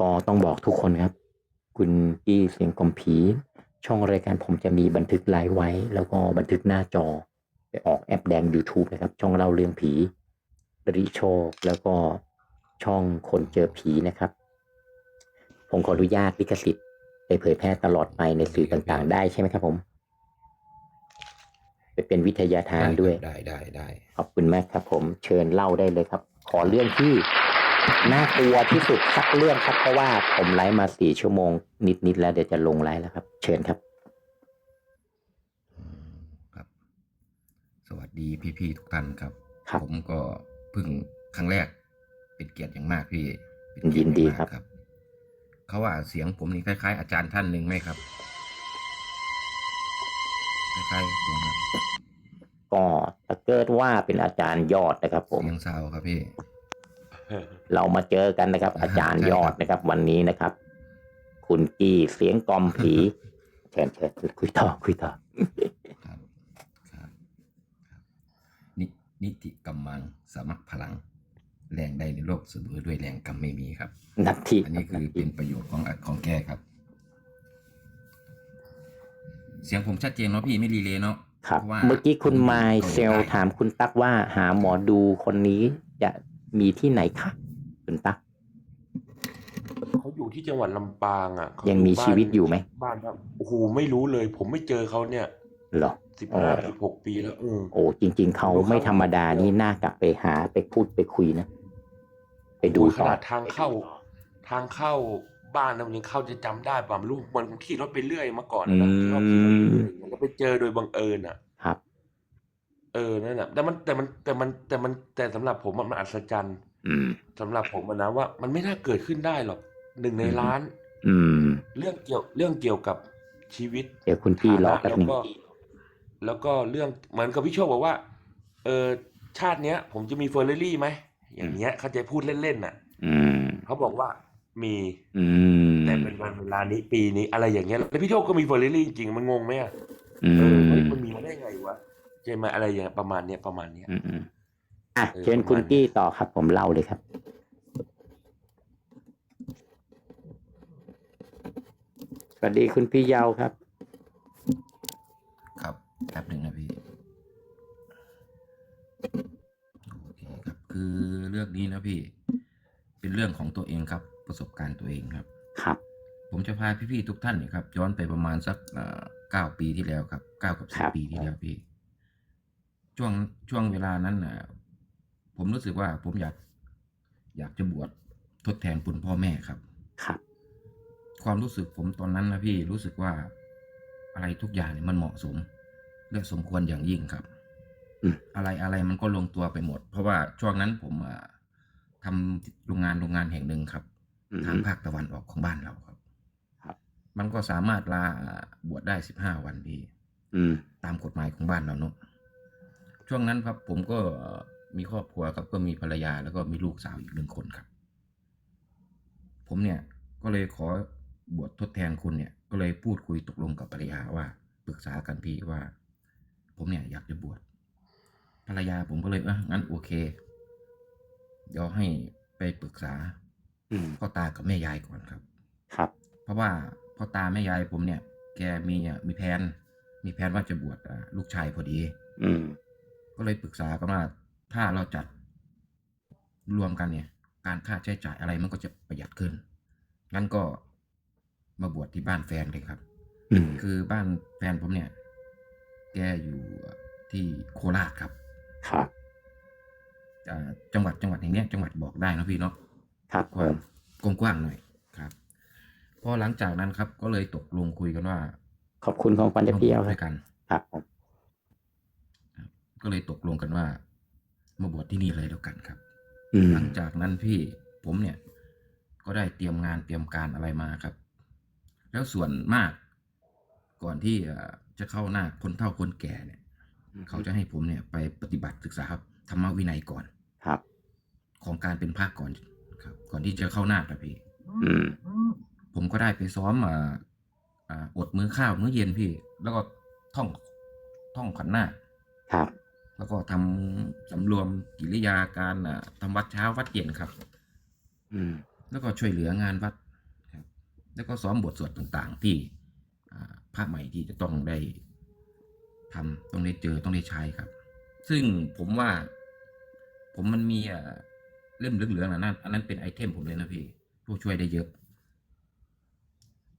ก็ต้องบอกทุกคนครับ คุณกี้เสียงกลมผี ช่องรายการผมจะมีบันทึกไลฟ์ไว้ แล้วก็บันทึกหน้าจอ ไปออกแอปแดง YouTube นะครับ ช่องเล่าเรื่องผีริโชคแล้วก็ช่องคนเจอผีนะครับ ผมขออนุญาตลิขสิทธิ์ไปเผยแพร่ตลอดไปในสื่อต่างๆ ได้ใช่ไหมครับผมไปเป็นวิทยาทานด้วยได้ได้ได้ขอบคุณมากครับผมเชิญเล่าได้เลยครับ ขอเรื่องที่ น่ากลัวที่สุดสักเรื่องครับ เพราะว่าผมไลฟ์มาสี่ชั่วโมง นิดๆแล้วเดี๋ยวจะลงไลฟ์แล้วครับ เชิญครับอืมครับ สวัสดีพี่ๆทุกท่านครับครับ ผมก็เพิ่งครั้งแรก เป็นเกียรติอย่างมากพี่เป็นยิเกียรนติดีอย่างครัมาบกครับเขาว่าเสียงผมนี่คล้าย ๆ อาจารย์ท่านหนึ่งไหมครับคล้ายๆเสียงแบบก็ถ้าเกิดว่าเป็นอาจารย์ยอดนะครับ ผมเสียงซาวครับพี่ เรามาเจอกันนะครับ อาจารย์ยอดนะครับ วันนี้นะครับ คุณกี้เสียงกลอมผีเชิญเชิญคุยต่อคุยต่อครับครับครับนินิติกำมังสมัครพลัง แรงได้ในโลกเสมอด้วยแรงกรรมไม่มีครับ นัดที่อันนี้คือเป็นประโยชน์ของของแกครับ เสียงผมชัดเจนเนาะพี่ไม่รีเลย์เนาะครับพราะว่าเมื่อกี้คุณผไมอยู่เซลกาหลีใต้ถามคุณตั๊กว่าหาหมอดูคนนี้จะ มีที่ไหนคะคุณตั๊กเขาอยู่ที่จังหวัดลำปางอะเขายังมีบ้านชีวิตอยู่ไหมบ้านครับโอ้โหไม่รู้เลย ผมไม่เจอเขาเนี่ยเหรอ สิบอ๋ห้าอสิบหกปีแล้วเออ โอ้จริง ๆ เขาไม่ธรรมดานี่น่ากลับไปหาไปพูดไปคุยนะ ไปดูโอ้ยขต่อ นาดทางเข้า ทางเข้าบ้านนะมันยังเข้าจะจำได้ป่ะไม่รู้มันขี่รถไปเรื่อยมาก่อนนะนะชอบขี่รถไปเรื่อยแล้วก็ไปเจอโดยบังเอิญอะครับ เออนั่นแหละแต่มันแต่มันแต่มันแต่มันแต่สำหรับผมอะมันอัศจรรย์อืม สำหรับผมอะนะว่า มันไม่น่าเกิดขึ้นได้หรอกหนึ่งในอืม ล้าน อืม เรื่องเกี่ยวเรื่องเกี่ยวกับชีวิตเดี๋ยวคุณพี่รอแป๊บแล้วหนึ่งก็ แล้วก็เรื่องเหมือนกับพี่โชคบอกว่า เออชาติเนี้ย ผมจะมีเฟอร์รารี่ไหมอย่างเงี้ยเขาจะพูดเล่นๆน่ะอืม เขาบอกว่ามีอืม แต่เป็นวันเวลานี้ปีนี้อะไรอย่างเงี้ยแล้วพี่โชคก็มีเฟอร์รารี่จริงๆมันงงไหมอะอืเออมเฮ้ยมันมีมาได้ไงวะ ใช่ไหมอะไรอย่างเงี้ยประมาณเนี้ยประมาณเนี้ย อืมอืมอะเออเชิญคุณประมาณนี้กี้ต่อครับผมเล่าเลยครับ สวัสดีคุณพี่เยาวครับ ครับแป๊บหนึ่งนะพี่ โอเคครับ คือเรื่องนี้นะพี่ เป็นเรื่องของตัวเองครับ ประสบการณ์ตัวเองครับ ครับ ผมจะพาพี่ๆทุกท่านเนี่ยครับ ย้อนไปประมาณสักเก้าปีที่แล้วครับเก้ากับคสิรับบ ปีที่แล้วพี่ ช่วงช่วงเวลานั้นน่ะผมรู้สึกว่าผมอยาก อยากจะบวชทดแทนคุณพ่อแม่ครับ ครับ ความรู้สึกผมตอนนั้นนะพี่รู้สึกว่าอะไรทุกอย่างเนี่ยมันเหมาะสมและสมควรอย่างยิ่งครับอืมอะไรอะไรมันก็ลงตัวไปหมด เพราะว่าช่วงนั้นผมอะทำโรงงานโรงงานแห่งหนึ่งครับอืมทางภาคตะวันออกของบ้านเราครับครับมันก็สามารถลาบวชได้สิบห้าวันพี่อืมตามกฎหมายของบ้านเราเนอะ ช่วงนั้นครับผมก็มีครอบครัวครับก็มีภรรยาแล้วก็มีลูกสาวอีกหนึ่งคนครับ ผมเนี่ยก็เลยขอบวชทดแทนคุณเนี่ย ก็เลยพูดคุยตกลงกับภรรยาว่าปรึกษากันพี่ว่า ผมเนี่ยอยากจะบวชภรรยาผมก็เลยเอองั้นโอเค เดี๋ยวให้ไปปรึกษาอืมพ่อตากับแม่ยายก่อนครับ ครับ เพราะว่าพ่อตาแม่ยายผมเนี่ย แกมีอะมีแผนมีแผนว่าจะบวชอะลูกชายพอดี อืม ก็เลยปรึกษากันว่าถ้าเราจัดรวมกันเนี่ย การค่าใช้จ่ายอะไรมันก็จะประหยัดขึ้น งั้นก็มาบวชที่บ้านแฟนเลยครับอืมคือบ้านแฟนผมเนี่ย แกอยู่ที่โคราชครับ ครับอ่าจังหวัดจังหวัดอย่างเนี้ยจังหวัดบอกได้นะพี่เนาะครับกว้างกว้างๆหน่อยครับพอหลังจากนั้นครับ ก็เลยตกลงคุยกันว่า ขอบคุณของปันจะเปรี้ยวมาบวชคด้รัวบยกัน ครับผม ก็เลยตกลงกันว่า มาบวชที่นี่เลยแล้วกันครับอืมหลังจากนั้นพี่ผมเนี่ย ก็ได้เตรียมงานเตรียมการอะไรมาครับ แล้วส่วนมาก ก่อนที่เอ่อจะเข้าหน้าคนเฒ่าคนแก่เนี่ย เขาจะให้ผมเนี่ย ไปปฏิบัติศึกษาครับธรรมวินัยก่อนครับ ของการเป็นพระก่อนครับ ก่อนที่จะเข้าหน้าครับพี่อืมผมก็ได้ไปซ้อมอ่าอ่าอดมื้อข้าวมื้อเย็นพี่ แล้วก็ท่องท่องขันหน้าคครับ แล้วก็ทำสำรวมกิริยาการอะทำวัดเช้าวัดเย็นครับ อืม แล้วก็ช่วยเหลืองานวัดแล้วก็ซ้อมบทสวดต่างๆ ที่อ่าพระใหม่ที่จะต้องได้ทำต้องได้เจอต้องได้ใช้ครับ ซึ่งผมว่า ผมมันมีอ่าเล่มเหลืองๆนะนั่นอันนั้นเป็นไอเทมผมเลยนะพี่ผู้ช่วยได้เยอะ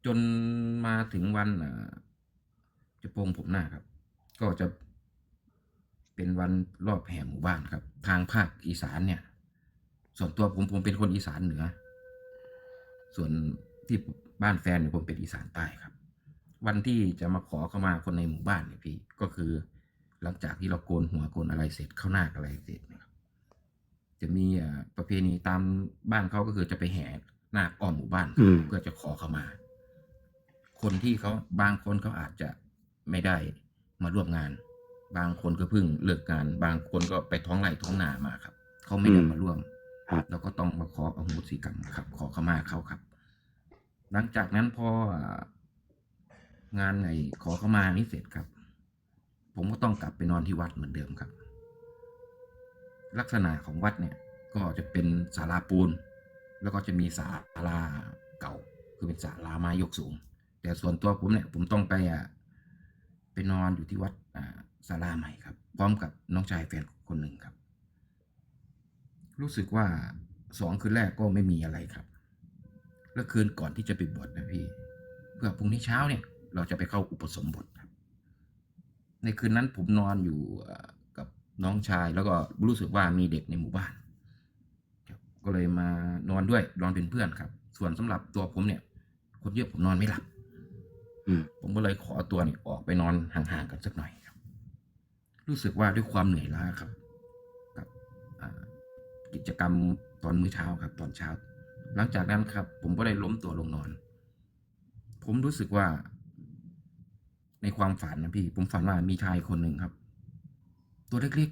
จนมาถึงวันอ่าจะโปรงผมหน้าครับ ก็จะ เป็นวันรอบแห่หมู่บ้านครับ ทางภาคอีสานเนี่ย ส่วนตัวผมผมเป็นคนอีสานเหนือ ส่วนที่บ้านแฟนเนี่ยผมเป็นอีสานใต้ครับ วันที่จะมาขอเข้ามาคนในหมู่บ้านเนี่ยพี่ก็คือ หลังจากที่เราโกนหัวโกนอะไรเสร็จเข้าหน้าอะไรเสร็จนะครับ จะมีอ่าประเพณีตามบ้านเขาก็คือจะไปแห่นาคอ้อมหมู่บ้านครับอืมเพื่อจะขอเข้ามา คนที่เขาบางคนเขาอาจจะไม่ได้มาร่วมงาน บางคนก็เพิ่งเลิกงาน บางคนก็ไปท้องไร่ท้องนามาครับ เขาไม่ได้อืมมาร่วมครับเราก็ต้องมาขออโหสิกรรมครับ ขอเข้ามาเขาครับ หลังจากนั้นพออ่างานไอ้ขอเข้ามานี้เสร็จครับ ผมก็ต้องกลับไปนอนที่วัดเหมือนเดิมครับ ลักษณะของวัดเนี่ย ก็จะเป็นศาลาปูน แล้วก็จะมีศาลาเก่า คือเป็นศาลาไม้ยกสูง แต่ส่วนตัวผมเนี่ย ผมต้องไปอะไปนอนอยู่ที่วัดอ่า ศาลาใหม่ครับ พร้อมกับน้องชายแฟนคนหนึ่งครับ รู้สึกว่าสองคืนแรกก็ไม่มีอะไรครับ แล้วคืนก่อนที่จะไปบวชนะพี่ เพื่อพรุ่งนี้เช้าเนี่ย เราจะไปเข้าอุปสมบทครับ ในคืนนั้นผมนอนอยู่เอ่อกับน้องชายแล้วก็รู้สึกว่ามีเด็กในหมู่บ้านครับก็เลยมานอนด้วยนอนเป็นเพื่อนครับ ส่วนสำหรับตัวผมเนี่ย คนเยอะผมนอนไม่หลับอืมผมก็เลยขอตัวเนี่ยออกไปนอนห่างๆกันสักหน่อยค รับรู้สึกว่าด้วยความเหนื่อยล้าครับ กับอ่ากิจกรรมตอนมื้อเช้าครับ ตอนเช้า หลังจากนั้นครับ ผมก็ได้ล้มตัวลงนอน ผมรู้สึกว่า ในความฝันนะพี่ ผมฝันว่ามีชายคนหนึ่งครับ ตัวเล็ก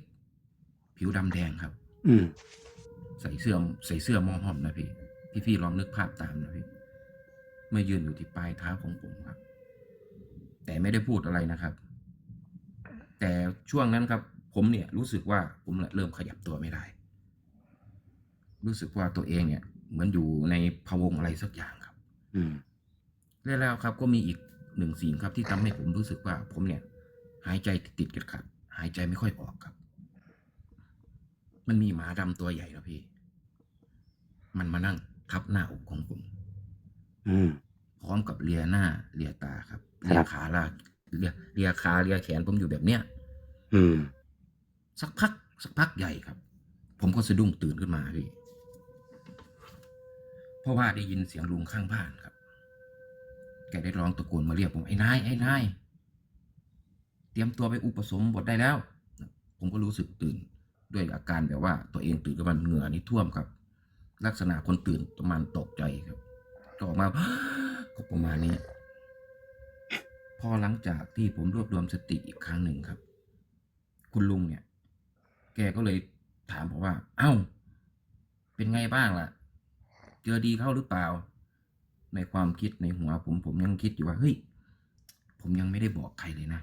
ๆ ผิวดำแดงครับ อืมใส่เสื้อใส่เสื้อหมอหอมนะพี่พี่ๆลองนึกภาพตามนะพี่เมื่อยืนอยู่ที่ปลายเท้าของผมครับ แต่ไม่ได้พูดอะไรนะครับ แต่ช่วงนั้นครับ ผมเนี่ยรู้สึกว่าผมเนี่ยเริ่มขยับตัวไม่ได้ รู้สึกว่าตัวเองเนี่ย เหมือนอยู่ในพะวงอะไรสักอย่างครับ อืมแล้วครับ ก็มีอีกหนึ่งสิ่งครับที่ทำให้ผมรู้สึกว่า ผมเนี่ย หายใจติดๆขัดๆหายใจไม่ค่อยออกครับ มันมีหมาดำตัวใหญ่นะพี่ มันมานั่งทับหน้าอกของผม อืมพร้อมกับเลียหน้าเลียตาครับครับเลียขาลาก เลียเลียขาเลียแขนผมอยู่แบบเนี้ยอืม สักพัก สักพักใหญ่ครับ ผมก็สะดุ้งตื่นขึ้นมาพี่เพราะว่าได้ยินเสียงลุงข้างบ้านครับ แกได้ร้องตะโกนมาเรียกผมไอ้นายไอ้นายเตรียมตัวไปอุปสมบทได้แล้ว ผมก็รู้สึกตื่น ด้วยอาการแบบว่าตัวเองตื่นกับมันเหงื่อนี่ท่วมครับ ลักษณะคนตื่นประมาณตกใจครับก็ออกมาก็ประมาณนี้ พอหลังจากที่ผมรวบรวมสติอีกครั้งหนึ่งครับ คุณลุงเนี่ย แกก็เลยถามผมว่า เอ้า เป็นไงบ้างล่ะ เจอดีเข้าหรือเปล่า ในความคิดในหัวผมผมยังคิดอยู่ว่าเฮ้ยผมยังไม่ได้บอกใครเลยนะ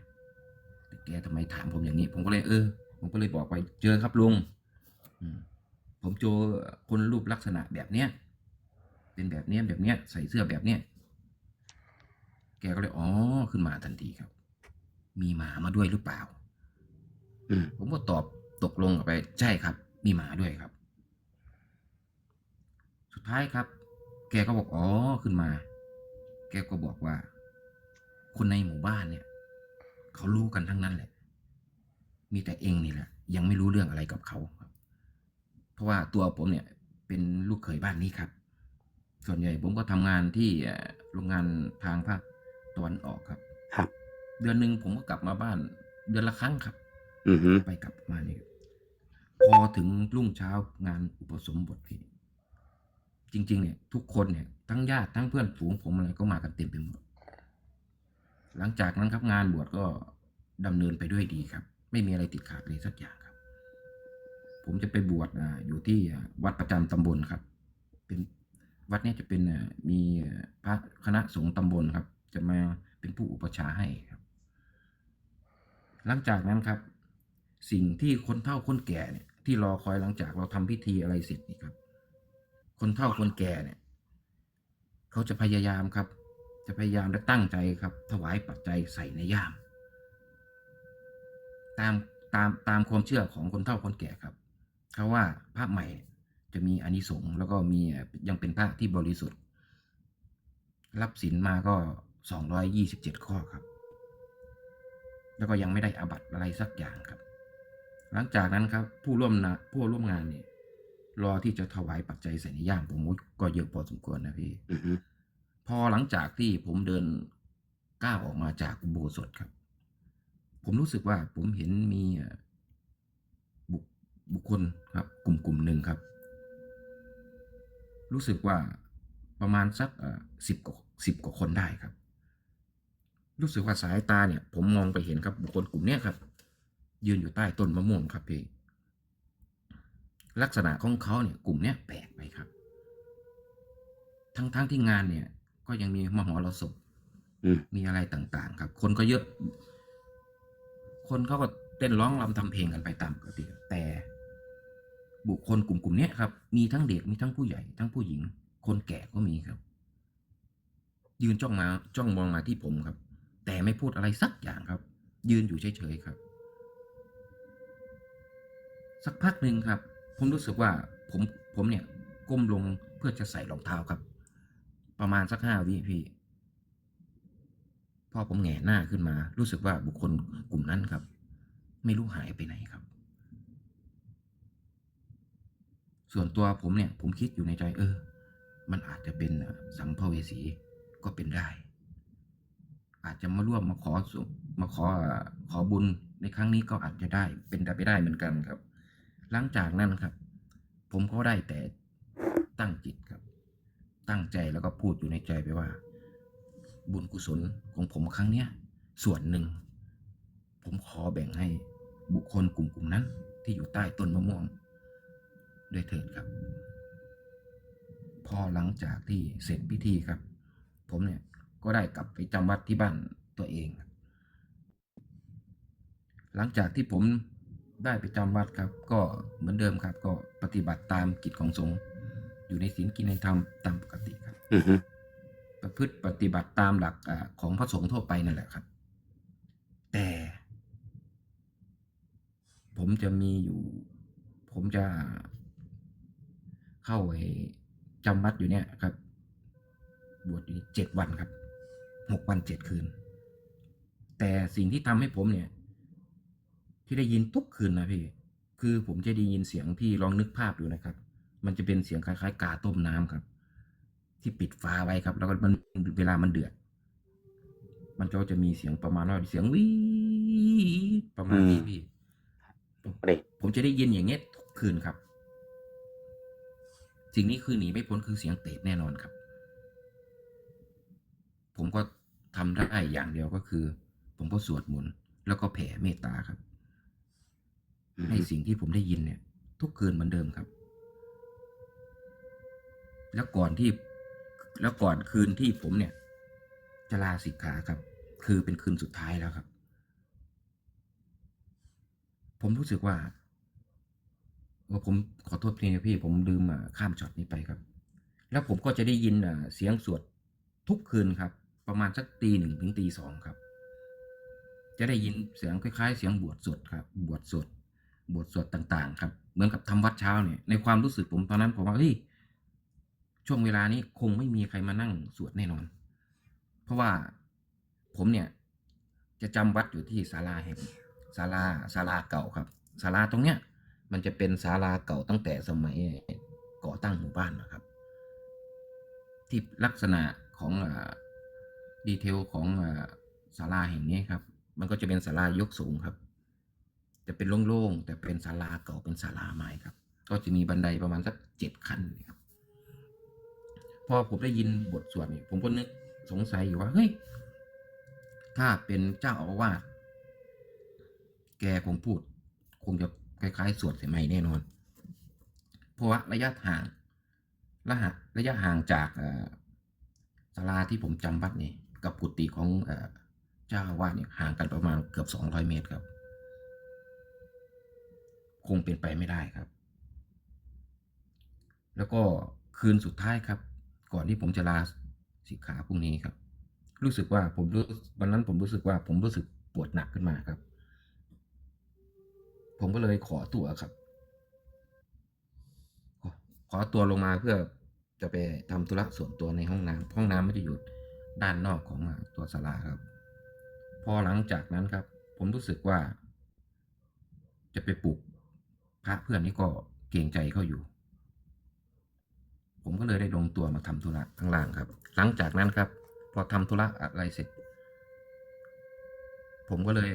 แต่แกทำไมถามผมอย่างนี้ ผมก็เลยเออ ผมก็เลยบอกไปเจอครับลุงผมเจอคนรูปลักษณะแบบเนี้ยเป็นแบบเนี้ยแบบเนี้ยใส่เสื้อแบบเนี้ย แกก็เลยอ๋อขึ้นมาทันทีครับ มีหมามาด้วยหรือเปล่า อืมผมก็ตอบตกลงกับไป ใช่ครับ มีหมาด้วยครับ สุดท้ายครับ แกก็บอกอ๋อขึ้นมา แกก็บอกว่า คนในหมู่บ้านเนี่ย เขารู้กันทั้งนั้นแหละ มีแต่เองนี่แหละ ยังไม่รู้เรื่องอะไรกับเขาครับ เพราะว่าตัวผมเนี่ย เป็นลูกเขยบ้านนี้ครับ ส่วนใหญ่ผมก็ทำงานที่เอ่อโรงงานทางภาค ตะวันออกครับ ครับ เดือนหนึ่งผมก็กลับมาบ้าน เดือนละครั้งครับ อืมฮึไปกลับมานี่พอถึงรุ่งเช้างานอุปสมบทพี่จริง ๆ เนี่ย ทุกคนเนี่ยทั้งญาติทั้งเพื่อนฝูงผมอะไรก็มากันเต็มไปหมดหลังจากนั้นครับงานบวชก็ดำเนินไปด้วยดีครับ ไม่มีอะไรติดขัดเลยสักอย่างครับ ผมจะไปบวชอ่าอยู่ที่อ่าวัดประจำตำบลครับ เป็นวัดเนี้จะเป็นอ่ามีอ่าพระคณะสงฆ์ตำบลครับ จะมาเป็นผู้อุปชาให้ครับ หลังจากนั้นครับ สิ่งที่คนเฒ่าคนแก่เนี่ย ที่รอคอยหลังจากเราทำพิธีอะไรเสร็จนี่ครับ คนเฒ่าคนแก่เนี่ย เขาจะพยายามครับ จะพยายามและตั้งใจครับ ถวายปัจจัยใส่ในย่าม ตามตามตามความเชื่อของคนเฒ่าคนแก่ครับเขาว่าพระใหม่จะมีอานิสงส์แล้วก็มียังเป็นพระที่บริสุทธิ์ รับศีลมาก็ สองร้อยยี่สิบเจ็ดข้อครับ แล้วก็ยังไม่ได้อาบัตอะไรสักอย่างครับ หลังจากนั้นครับผู้ร่วมนะผู้ร่วมงานเนี่ยรอที่จะถวายปัจจัยใส่ในย่ามผมว่าก็เยอะพอสมควรนะพี่อือฮึพอหลังจากที่ผมเดินก้าวออกมาจากอุโบสถครับ ผมรู้สึกว่าผมเห็นมีเอ่อบุคบุคคลครับ กลุ่มกลุ่มหนึ่งครับ รู้สึกว่าประมาณสักสิบกว่าสิบกว่าคนได้ครับ รู้สึกว่าสายตาเนี่ย ผมมองไปเห็นครับบุคคลกลุ่มเนี้ยครับ ยืนอยู่ใต้ต้นมะม่วงครับพี่ลักษณะของเขาเนี่ย กลุ่มเนี้ยแปลกไปครับ ทั้งทั้งที่งานเนี่ย ก็ยังมีมหรสพอืมมีอะไรต่าง ๆ ครับ คนก็เยอะ คนเขาก็เต้นร้องรำทำเพลงกันไปตามปกติแต่บุคคลกลุ่มกลุ่มเนี้ยครับ มีทั้งเด็กมีทั้งผู้ใหญ่ ทั้งผู้หญิง คนแก่ก็มีครับ ยืนจ้องมาจ้องมองมาที่ผมครับ แต่ไม่พูดอะไรสักอย่างครับ ยืนอยู่เฉยๆครับ สักพักหนึ่งครับ ผมรู้สึกว่าผมผมเนี่ยก้มลงเพื่อจะใส่รองเท้าครับ ประมาณสักห้าวิพี่พอผมแหงหน้าขึ้นมา รู้สึกว่าบุคคลกลุ่มนั้นครับ ไม่รู้หายไปไหนครับ ส่วนตัวผมเนี่ย ผมคิดอยู่ในใจ เออ มันอาจจะเป็นสัมภเวสีก็เป็นได้ อาจจะมาร่วมมาขอสุมาขอเอ่อขอบุญในครั้งนี้ก็อาจจะได้เป็นไปได้เหมือนกันครับ หลังจากนั้นครับ ผมก็ได้แต่ตั้งจิตครับ ตั้งใจแล้วก็พูดอยู่ในใจไปว่า บุญกุศลของผมครั้งเนี้ยส่วนหนึ่ง ผมขอแบ่งให้บุคคลกลุ่มกลุ่มนั้น ที่อยู่ใต้ต้นมะม่วงด้วยเถิดครับ พอหลังจากที่เสร็จพิธีครับ ผมเนี่ย ก็ได้กลับไปจำวัดที่บ้านตัวเองครับหลังจากที่ผมได้ไปจำวัดครับ ก็เหมือนเดิมครับ ก็ปฏิบัติตามกิจของสงฆ์อยู่ในศีลกินในธรรมตามปกติครับอือฮึประพฤติปฏิบัติตามหลักอาของพระสงฆ์ทั่วไปนั่นแหละครับ แต่ ผมจะมีอยู่ ผมจะเข้าไปจำวัดอยู่เนี่ยครับ บวชอยู่เจ็ดวันครับ หกวันเจ็ดคืน แต่สิ่งที่ทำให้ผมเนี่ย ที่ได้ยินทุกคืนนะพี่คือผมจะได้ยินเสียงพี่ลองนึกภาพดูนะครับ มันจะเป็นเสียงคล้ายๆ กาต้มน้ำครับ ที่ปิดฟ้าไว้ครับ แล้วก็มันเวลามันเดือด มันก็จะมีเสียงประมาณว่าเสียงวีดประมาณนี้พี่เปรตผมจะได้ยินอย่างเงี้ยทุกคืนครับ สิ่งนี้คือหนีไม่พ้นคือเสียงเตะแน่นอนครับ ผมก็ทำได้อย่างเดียวก็คือ ผมก็สวดมนต์แล้วก็แผ่เมตตาครับอือให้ฮึสิ่งที่ผมได้ยินเนี่ย ทุกคืนเหมือนเดิมครับ แล้วก่อนที่ แล้วก่อนคืนที่ผมเนี่ย จะลาสิกขาครับ คือเป็นคืนสุดท้ายแล้วครับ ผมรู้สึกว่าว่าผมขอโทษพี่นะพี่ ผมลืมอะข้ามช็อตนี้ไปครับ แล้วผมก็จะได้ยินอะเสียงสวดทุกคืนครับ ประมาณสักตีหนึ่งถึงตีสองครับ จะได้ยินเสียงคล้ายๆ เสียงบวชสวดครับ บวชสวดบวชสวดต่างๆ ครับ เหมือนกับทำวัดเช้าเนี่ย ในความรู้สึกผมตอนนั้นผมว่าเฮ้ย ช่วงเวลานี้คงไม่มีใครมานั่งสวดแน่นอน เพราะว่าผมเนี่ย จะจำวัดอยู่ที่ศาลาแห่งศาลาศาลาเก่าครับศาลาตรงเนี้ย มันจะเป็นศาลาเก่าตั้งแต่สมัยก่อตั้งหมู่บ้านนะครับ ที่ลักษณะของ ดีเทลของศาลาแห่งนี้ครับ มันก็จะเป็นศาลายกสูงครับ จะเป็นโล่งๆแต่เป็นศาลาเก่าเป็นศาลาไม้ครับ ก็จะมีบันไดประมาณสักเจ็ดขั้นครับ พอผมได้ยินบทสวดนี่ผมก็นึกสงสัยอยู่ว่าเฮ้ยถ้าเป็นเจ้าอาวาสแกคงพูด คงจะคล้ายๆ สวดเสียใหม่แน่นอน เพราะว่าระยะห่างระยะระยะห่างจากศาลาที่ผมจำวัดนี่ กับกุฏิของเจ้าอาวาสเนี่ยห่างกันประมาณเกือบสองร้อยเมตรครับ คงเป็นไปไม่ได้ครับ แล้วก็คืนสุดท้ายครับ ก่อนที่ผมจะลาสิกขาพรุ่งนี้ครับ รู้สึกว่าผมรู้วันนั้นผมรู้สึกว่าผมรู้สึกปวดหนักขึ้นมาครับ ผมก็เลยขอตัวครับ ขอตัวลงมาเพื่อจะไปทำธุระส่วนตัวในห้องน้ำห้องน้ำไมันจะอยู่ด้ ด้านนอกของตัวศาลาครับ พอหลังจากนั้นครับ ผมรู้สึกว่า จะไปปลุกพระเพื่อนนี่ก็เกรงใจเขาอยู่ ผมก็เลยได้ลงตัวมาทำธุระข้างล่างครับ หลังจากนั้นครับ พอทำธุระอะไรเสร็จ ผมก็เลย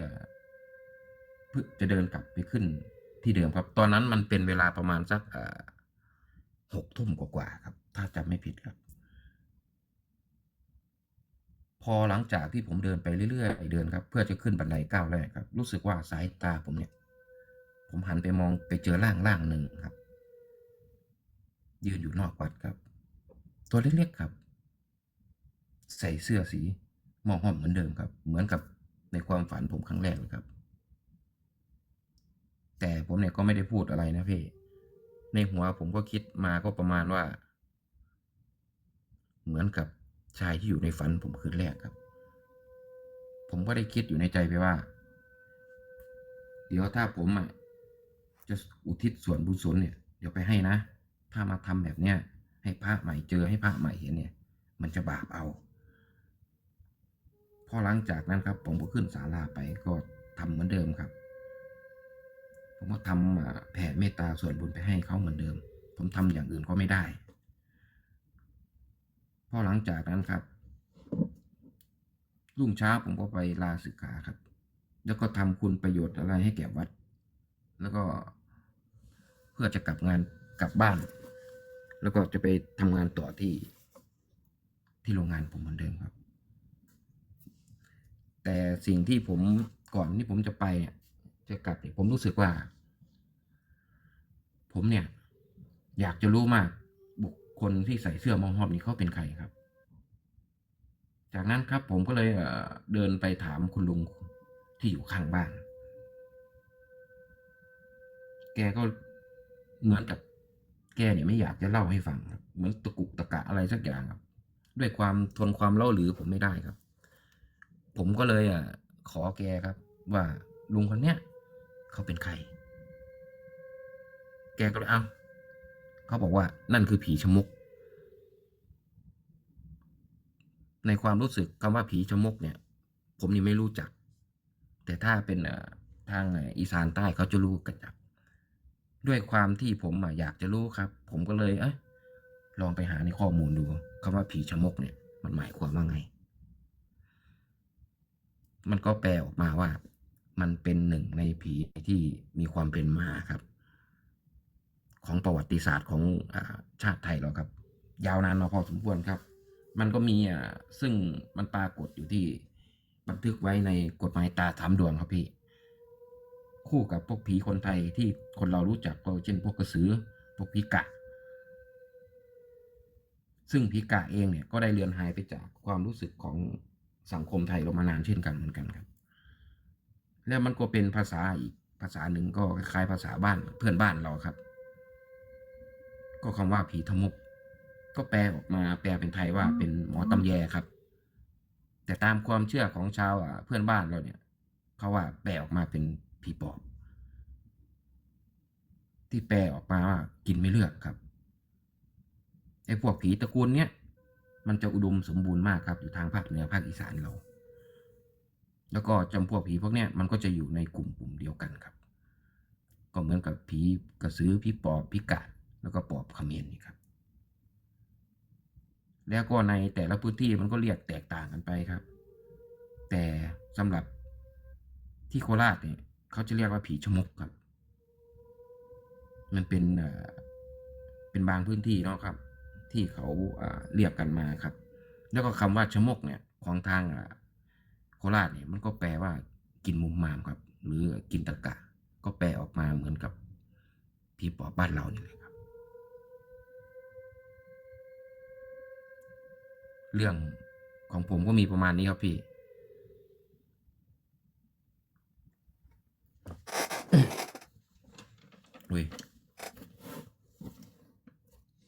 เพื่อจะเดินกลับไปขึ้นที่เดิมครับ ตอนนั้นมันเป็นเวลาประมาณสักหกทุ่มกว่าๆครับ ถ้าจำไม่ผิดครับ พอหลังจากที่ผมเดินไปเรื่อยๆเดินครับ เพื่อจะขึ้นบันไดก้าวแรกครับ รู้สึกว่าสายตาผมเนี่ย ผมหันไปมองไปเจอร่างร่างหนึ่งครับ ยืนอยู่นอกวัดครับ ตัวเล็กๆครับ ใส่เสื้อสีหมองห้อมเหมือนเดิมครับ เหมือนกับในความฝันผมครั้งแรกเลยครับ แต่ผมเนี่ยก็ไม่ได้พูดอะไรนะพี่ ในหัวผมก็คิดมาก็ประมาณว่า เหมือนกับ ชายที่อยู่ในฝันผมคืนแรกครับ ผมก็ได้คิดอยู่ในใจไปว่า เดี๋ยวถ้าผมอะจะอุทิศส่วนบุญสนเนี่ย เดี๋ยวไปให้นะ ถ้ามาทำแบบเนี้ยให้พระใหม่เจอให้พระใหม่เห็นเนี่ย มันจะบาปเอา พอหลังจากนั้นครับ ผมก็ขึ้นศาลาไปก็ทำเหมือนเดิมครับ ผมก็ทำแผ่เมตตาส่วนบุญไปให้เขาเหมือนเดิม ผมทำอย่างอื่นก็ไม่ได้ พอหลังจากนั้นครับ รุ่งเช้าผมก็ไปลาศึกขาครับ แล้วก็ทำคุณประโยชน์อะไรให้แก่วัด แล้วก็เพื่อจะกลับงานกลับบ้าน แล้วก็จะไปทำงานต่อที่ที่โรงงานผมเหมือนเดิมครับ แต่สิ่งที่ผมก่อนที่ผมจะไปเนี่ยจะกลับเนี่ยผมรู้สึกว่า ผมเนี่ย อยากจะรู้มาก คคลที่ใส่เสื้อมองหอบนี้เขาเป็นใครครับ จากนั้นครับผมก็เลยเอ่อเดินไปถามคุณลุงที่อยู่ข้างบ้าน แกก็เหมือนกับแกเนี่ยไม่อยากจะเล่าให้ฟังครับเหมือนตะกุกตะกะอะไรสักอย่างครับ ด้วยความทนความเล่าหรือผมไม่ได้ครับ ผมก็เลยอะขอแกครับ ว่าลุงคนเนี้ยเขาเป็นใคร แกก็เลยเอา เขาบอกว่านั่นคือผีชมก ในความรู้สึกคำว่าผีชมกเนี่ย ผมนี่ไม่รู้จัก แต่ถ้าเป็นทางอีสานใต้เขาจะรู้กันจักด้วยความที่ผมอยากจะรู้ครับ ผมก็เลยเอยลองไปหาในข้อมูลดูคำว่าผีชมกเนี่ย มันหมายความว่าไง มันก็แปลออกมาว่า มันเป็นหนึ่งในผีที่มีความเป็นมาครับ ของประวัติศาสตร์ของอชาติไทยเราครับ ยาวนานมาพอสมควรครับ มันก็มีอ่าซึ่งมันปรากฏอยู่ที่บันทึกไว้ในกฎหมายตาสามดวงครับพี่ คู่กับพวกผีคนไทยที่คนเรารู้จักก็เช่นพวกกระสือพวกผีกะ ซึ่งผีกะเองเนี่ยก็ได้เลือนหายไปจากความรู้สึกของสังคมไทยเรามานานเช่นกันเหมือนกันครับ แล้วมันก็เป็นภาษาอีกภาษาหนึ่งก็คล้ายภาษาบ้านเพื่อนบ้านเราครับ ก็คำว่าผีทมุกก็แปลออกมาแปลเป็นไทยว่าเป็นหมอตำแยครับ แต่ตามความเชื่อของชาวอะเพื่อนบ้านเราเนี่ยเขาว่าแปลออกมาเป็นผีปอบ ที่แปลออกมาว่ากินไม่เลือกครับไอ้พวกผีตระกูลเนี้ยมันจะอุดมสมบูรณ์มากครับอยู่ทางภาคเหนือภาคอีสานเรา แล้วก็จำพวกผีพวกเนี้ยมันก็จะอยู่ในกลุ่มกลุ่มเดียวกันครับ ก็เหมือนกับผีกระสือผีปอบผีกาด แล้วก็ปอบเขมรนี่ครับ แล้วก็ในแต่ละพื้นที่มันก็เรียกแตกต่างกันไปครับ แต่สำหรับที่โคราชเนี่ยเขาจะเรียกว่าผีชมกครับ มันเป็นเป็นบางพื้นที่เนาะครับ ที่เขาเรียกกันมาครับ แล้วก็คำว่าชมกเนี่ยของทางโคราชเนี่ยมันก็แปลว่ากินมุมมามครับ หรือกินตะกะ ก็แปลออกมาเหมือนกับผีปอบบ้านเราเนี่เลยครับ เรื่องของผมก็มีประมาณนี้ครับพี่ อุ้ย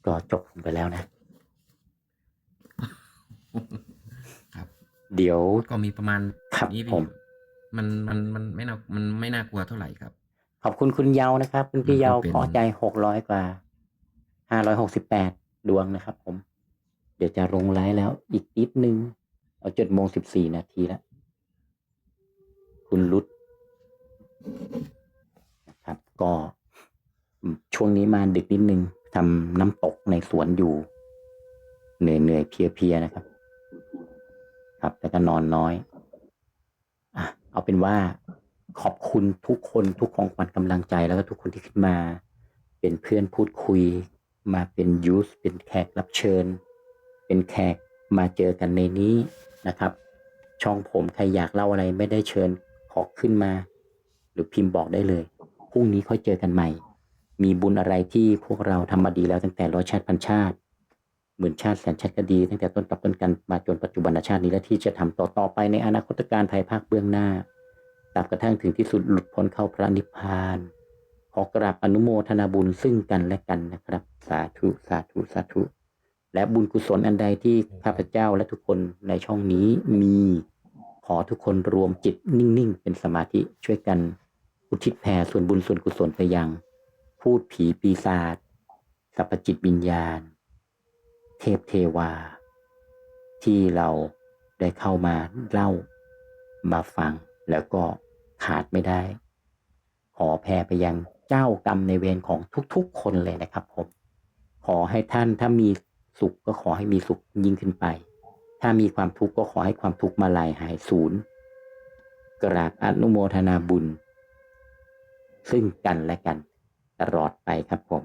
ก็จบไปแล้วนะ ครับ เดี๋ยวก็มีประมาณครับนี้ผพี่มมันมันมันไม่น่ามันไม่น่ากลัวเท่าไหร่ครับ ขอบคุณคุณเยานะครับ คุณพี่มันก็เยาเป็นขอใจหกร้อยกว่าห้าร้อยหกสิบแปดดวงนะครับผม เดี๋ยวจะลงไลฟ์แล้วอีกนิดนึง เอาเจ็ดโมงสิบสี่นาทีแล้วคุณรุดนะครับ ก็ช่วงนี้มาดึกนิดนึงทำน้ำตกในสวนอยู่ เหนื่อยเหนื่อยเพียเพียนะครับ ครับแต่ก็นอนน้อยอะเอาเป็นว่าขอบคุณทุกคนทุกของขวัญกำลังใจแล้วก็ทุกคนที่ขึ้นมา เป็นเพื่อนพูดคุย มาเป็นยูสเป็นแขกรับเชิญ เป็นแขกมาเจอกันในนี้นะครับ ช่องผมใครอยากเล่าอะไรไม่ได้เชิญขอขึ้นมา หรือพิมพ์บอกได้เลยพรุ่งนี้ค่อยเจอกันใหม่ มีบุญอะไรที่พวกเราทำมาดีแล้วตั้งแต่ร้อยชาติพันชาติหมื่นชาติแสนชาติก็ดี ตั้งแต่ต้นกับต้นกันมาจนปัจจุบันชาตินี้และที่จะทำต่อต่อไปในอนาคตการภายภาคเบื้องหน้าตราบกระทั่งถึงที่สุดหลุดพ้นเข้าพระนิพพาน ขอกราบอนุโมทนาบุญซึ่งกันและกันนะครับ สาธุสาธุสาธุ และบุญกุศลอันใดที่ข้าพเจ้าและทุกคนในช่องนี้มีขอทุกคนรวมจิตนิ่ง ๆ เป็นสมาธิช่วยกันอุทิศแผ่ส่วนบุญส่วนกุศลไปยัง พูดผีปีศาจสัพพจิตวิญญาณ เทพเทวา ที่เราได้เข้ามาเล่ามาฟังแล้วก็ขาดไม่ได้ ขอแผ่ไปยังเจ้ากรรมในเวรของทุกๆคนเลยนะครับผม ขอให้ท่านถ้ามี สุขก็ขอให้มีสุขยิ่งขึ้นไป ถ้ามีความทุกข์ก็ขอให้ความทุกข์มาลายหายสูญกราบอนุโมทนาบุญ ซึ่งกันและกัน ตลอดไปครับผม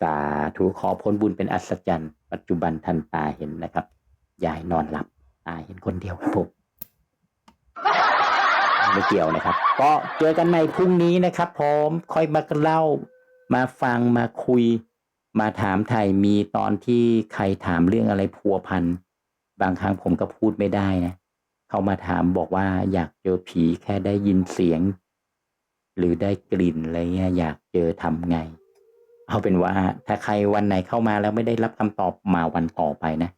สาธุขอพ้นบุญเป็นอัศจรรย์ ปัจจุบันทันตาเห็นนะครับ ยายนอนหลับตาเห็นคนเดียวครับผมไม่เกี่ยวนะครับ ก็เจอกันในพรุ่งนี้นะครับผมค่อยมาเล่ามาฟังมาคุย มาถามไทยมีตอนที่ใครถามเรื่องอะไรพัวพันบางครั้งผมก็พูดไม่ได้นะเขามาถามบอกว่าอยากเจอผีแค่ได้ยินเสียง หรือได้กลิ่นอะไรเงี้ยอยากเจอทำไง เอาเป็นว่า ถ้าใครวันไหนเข้ามาแล้วไม่ได้รับคำตอบมาวันต่อไปนะ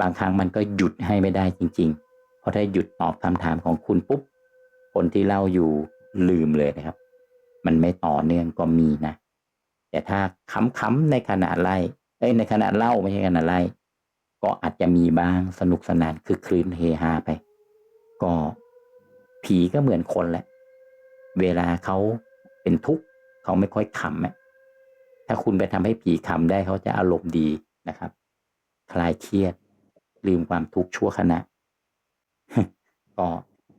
บางครั้งมันก็หยุดให้ไม่ได้จริง ๆ เพราะถ้าหยุดตอบคำถามของคุณปุ๊บคนที่เล่าอยู่ลืมเลยนะครับ มันไม่ต่อเนื่องก็มีนะ แต่ถ้าค้ำๆในขณะไล่เอ้ยในขณะเล่าไม่ใช่ขณะไล่ก็อาจจะมีบ้างสนุกสนานคือคลืนเฮฮาไป ก็ผีก็เหมือนคนแหละ เวลาเขาเป็นทุกข์เขาไม่ค่อยขำอะถ้าคุณไปทำให้ผีขำได้เขาจะอารมณ์ดีนะครับ คลายเครียด ลืมความทุกข์ชั่วขณะก็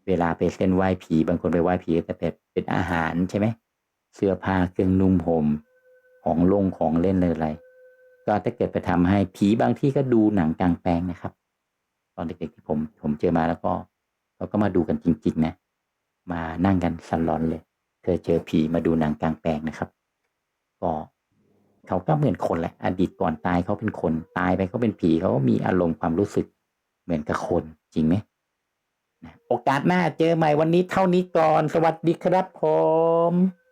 เวลาไปเส้นไหว้ผี บางคนไปไหว้ผีก็จะเป็นเป็นอาหารใช่ไหมเสื้อผ้าเครื่องนุ่มห่ม ของลงของเล่นอะไรก็ถ้าเกิดไปทำให้ผีบางที่ก็ดูหนังกลางแปลงนะครับ ตอนเด็กๆที่ผม ผมเจอมาแล้วก็เขาก็มาดูกันจริง ๆ นะ มานั่งกันสลอนเลยเคยเจอผีมาดูหนังกลางแปลงนะครับ ก็เขาก็เหมือนคนแหละ อดีตก่อนตายเขาเป็นคนตายไปเขาเป็นผีเขาก็มีอารมณ์ความรู้สึกเหมือนกับคนจริงไหมโอกาสหน้าเจอใหม่วันนี้เท่านี้ก่อน สวัสดีครับผม